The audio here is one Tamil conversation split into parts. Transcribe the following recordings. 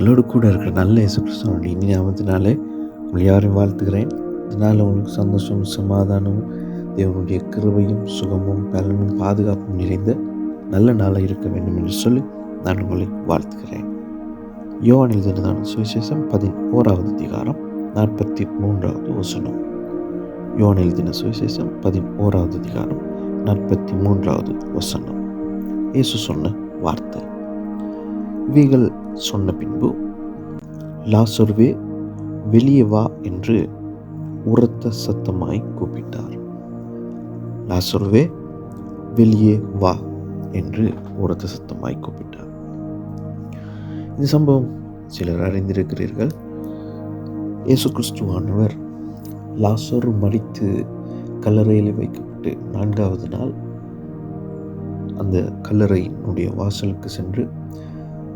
எங்களோடு கூட இருக்கிற நல்ல இயேசு கிறிஸ்துவனுடைய இனி நாமத்தினாலே உங்களை யாரையும் வாழ்த்துக்கிறேன் இதனால் உங்களுக்கு சந்தோஷமும் சமாதானமும் தேவனுடைய கிருபையும் சுகமும் பலனும் பாதுகாப்பும் நிறைந்த நல்ல நாளாக இருக்க வேண்டும் என்று சொல்லி நான் உங்களை வாழ்த்துகிறேன். யோவானில் தினதான சுவிசேஷம் பதினோராவது அதிகாரம் நாற்பத்தி மூன்றாவது வசனம். யோவான் தின சுவிசேஷம் பதினோராவது அதிகாரம் நாற்பத்தி மூன்றாவது வசனம். இயேசு சொன்ன வார்த்தை. இவைகள் சொன்ன பின்பு லாசருவே வெளியே வா என்று உரத்த சத்தமாய் கூப்பிட்டார். லாசருவே வெளியே வா என்று உரத்த சத்தமாய் கூப்பிட்டார். இந்த சம்பவம் சிலர் அறிந்திருக்கிறீர்கள். இயேசு கிறிஸ்துவானவர் லாசரு மடித்து கல்லறையில் வைக்கப்பட்டு நான்காவது நாள் அந்த கல்லறையினுடைய வாசலுக்கு சென்று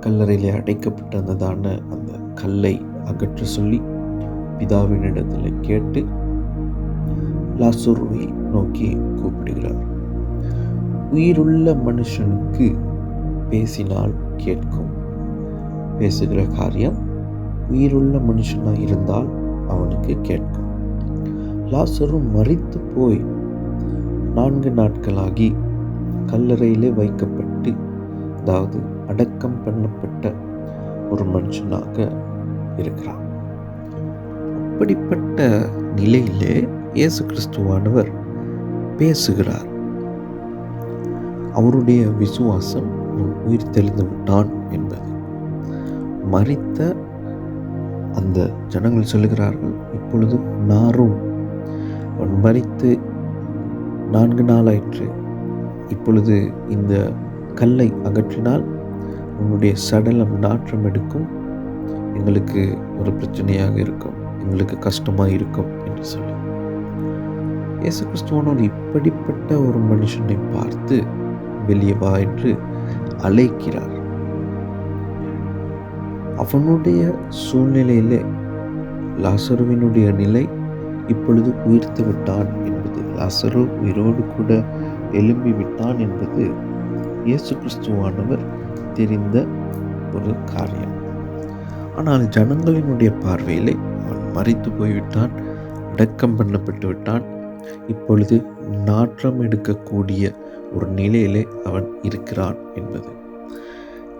கல்லறையில் அடைக்கப்பட்டிருந்ததான அந்த கல்லை அகற்ற சொல்லி பிதாவினிடத்தில் கேட்டு லாசுருவை நோக்கி கூப்பிடுகிறார். உயிருள்ள மனுஷனுக்கு பேசினால் கேட்கும். பேசுகிற காரியம் உயிருள்ள மனுஷனாக இருந்தால் அவனுக்கு கேட்கும். லாசரு மறித்து போய் நான்கு நாட்களாகி கல்லறையிலே வைக்கப்பட்டு அதாவது அடக்கம் பண்ணப்பட்ட ஒரு மனுஷனாக இருக்கிறான். அப்படிப்பட்ட நிலையிலே இயேசு கிறிஸ்துவானவர் பேசுகிறார். அவருடைய விசுவாசம் அவன் உயிர் தெளிந்து விட்டான் என்பது. மறித்த அந்த ஜனங்கள் சொல்லுகிறார்கள் இப்பொழுது நாரும் அவன் மறித்து நான்கு நாளாயிற்று. இப்பொழுது இந்த கல்லை அகற்றினால் உன்னுடைய சடலம் நாற்றம் எடுக்கும். எங்களுக்கு ஒரு பிரச்சனையாக இருக்கும். எங்களுக்கு கஷ்டமாக இருக்கும் என்று சொல்லி. இயேசு கிறிஸ்துவனோடு இப்படிப்பட்ட ஒரு மனுஷனை பார்த்து வெளியே வா என்று அழைக்கிறார். அவனுடைய சூழ்நிலையிலே லாசருவினுடைய நிலை இப்பொழுது உயிர்த்து விட்டான் என்பது லாசரு உயிரோடு கூட எழும்பி விட்டான் என்பது இயேசு கிறிஸ்துவானவர் தெரிந்த ஒரு காரியம். ஆனால் ஜனங்களினுடைய பார்வையிலே அவன் மறித்து போய்விட்டான் அடக்கம் பண்ணப்பட்டு விட்டான். இப்பொழுது நாற்றம் எடுக்கக்கூடிய ஒரு நிலையிலே அவன் இருக்கிறான் என்பது.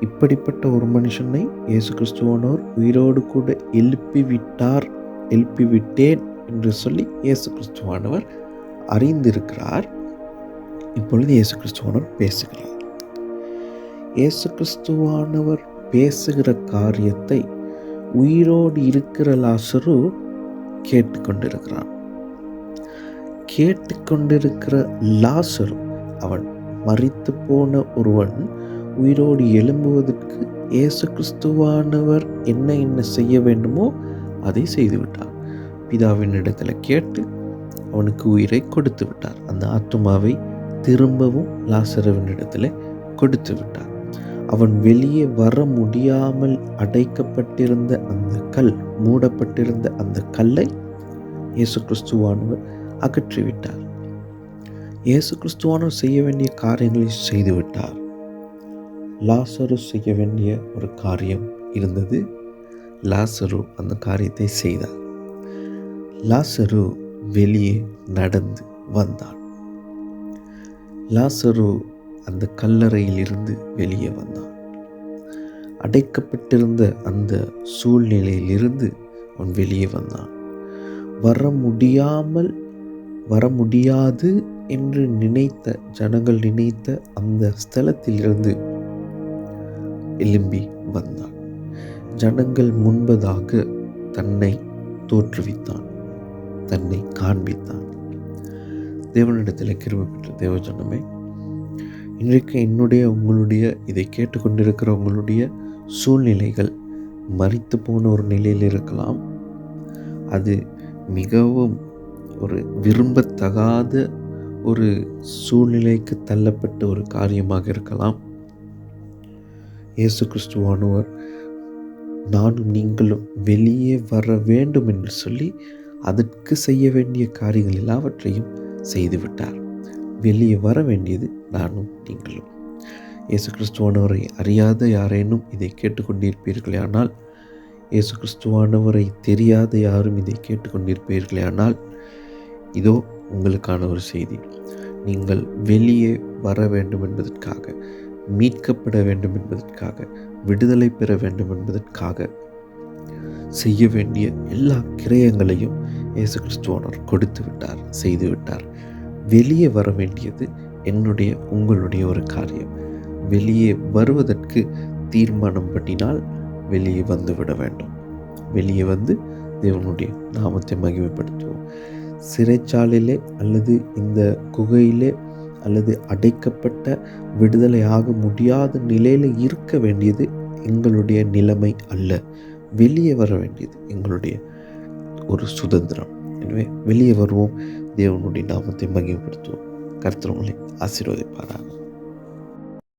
இப்படிப்பட்ட ஒரு மனுஷனை இயேசு கிறிஸ்துவானோர் உயிரோடு கூட எழுப்பி விட்டார் எழுப்பி விட்டேன் என்று சொல்லி இயேசு கிறிஸ்துவானவர் அறிந்திருக்கிறார். இப்பொழுது இயேசு கிறிஸ்துவானவர் பேசுகிறார். இயேசு கிறிஸ்துவானவர் பேசுகிற காரியத்தை உயிரோடு இருக்கிற லாசரு கேட்டுக்கொண்டிருக்கிறான். கேட்டுக்கொண்டிருக்கிற லாசரு அவன் மறித்து போன ஒருவன் உயிரோடு எழும்புவதற்கு இயேசு கிறிஸ்துவானவர் என்ன என்ன செய்ய வேண்டுமோ அதை செய்துவிட்டார் பிதாவின் இடத்துல கேட்டு அவனுக்கு உயிரை கொடுத்து விட்டார் அந்த ஆத்மாவை திரும்பவும் லாசரவின் இடத்துல கொடுத்து விட்டார் அவன் வெளியே வர முடியாமல் அடைக்கப்பட்டிருந்த அந்த கல் மூடப்பட்டிருந்த அந்த கல்லை இயேசு கிறிஸ்துவானவர் அகற்றிவிட்டார். இயேசு கிறிஸ்துவானவர் செய்ய வேண்டிய காரியங்களை செய்துவிட்டார். லாசரு செய்ய வேண்டிய ஒரு காரியம் இருந்தது. லாசரு அந்த காரியத்தை செய்தார். லாசரு வெளியே நடந்து வந்தான். லாசரு அந்த கல்லறையிலிருந்து வெளியே வந்தான். அடைக்கப்பட்டிருந்த அந்த சூழ்நிலையிலிருந்து அவன் வெளியே வந்தான். வர முடியாமல் வர முடியாது என்று நினைத்த ஜனங்கள் நினைத்த அந்த ஸ்தலத்திலிருந்து எழும்பி வந்தான். ஜனங்கள் முன்பதாக தன்னை தோற்றுவித்தான் தன்னை காண்பித்தான். தேவனிடத்தில் கிருபை பெற்ற தேவஜனமே இன்றைக்கு என்னுடைய உங்களுடைய இதை கேட்டுக்கொண்டிருக்கிற உங்களுடைய சூழ்நிலைகள் மறித்து போன ஒரு நிலையில் இருக்கலாம். அது மிகவும் ஒரு விரும்பத்தகாத ஒரு சூழ்நிலைக்கு தள்ளப்பட்ட ஒரு காரியமாக இருக்கலாம். இயேசு கிறிஸ்துவானவர் நானும் நீங்களும் வெளியே வர வேண்டும் என்று சொல்லி அதற்கு செய்ய வேண்டிய காரியங்கள் எல்லாவற்றையும் செய்துவிட்டார். வெளியே வர வேண்டியது நானும் நீங்களும். இயேசு கிறிஸ்துவானவரை அறியாத யாரேனும் இதை கேட்டுக்கொண்டிருப்பீர்களே ஆனால் இயேசு கிறிஸ்துவானவரை தெரியாத யாரும் இதை கேட்டுக்கொண்டிருப்பீர்களே ஆனால் இதோ உங்களுக்கான ஒரு செய்தி. நீங்கள் வெளியே வர வேண்டும் என்பதற்காக மீட்கப்பட வேண்டும் என்பதற்காக விடுதலை பெற வேண்டும் என்பதற்காக செய்ய வேண்டிய எல்லா கிரயங்களையும் இயேசு கிறிஸ்துவானவர் கொடுத்து விட்டார் செய்து விட்டார் வெளியே வர வேண்டியது என்னுடைய உங்களுடைய ஒரு காரியம். வெளியே வருவதற்கு தீர்மானம் பண்ணினால் வெளியே வந்து விட வேண்டும். வெளியே வந்து தேவனுடைய நாமத்தை மகிமைப்படுத்துவோம். சிறைச்சாலையிலே அல்லது இந்த குகையிலே அல்லது அடைக்கப்பட்ட விடுதலை ஆக முடியாத நிலையில் இருக்க வேண்டியது எங்களுடைய நிலைமை அல்ல. வெளியே வர வேண்டியது எங்களுடைய ஒரு சுதந்திரம். எனவே வெளியே வருவோம். தேவனுடைய நாமத்தை மகிமைப்படுத்துவோம் கர்த்தர் உங்களை ஆசீர்வதிப்பாராக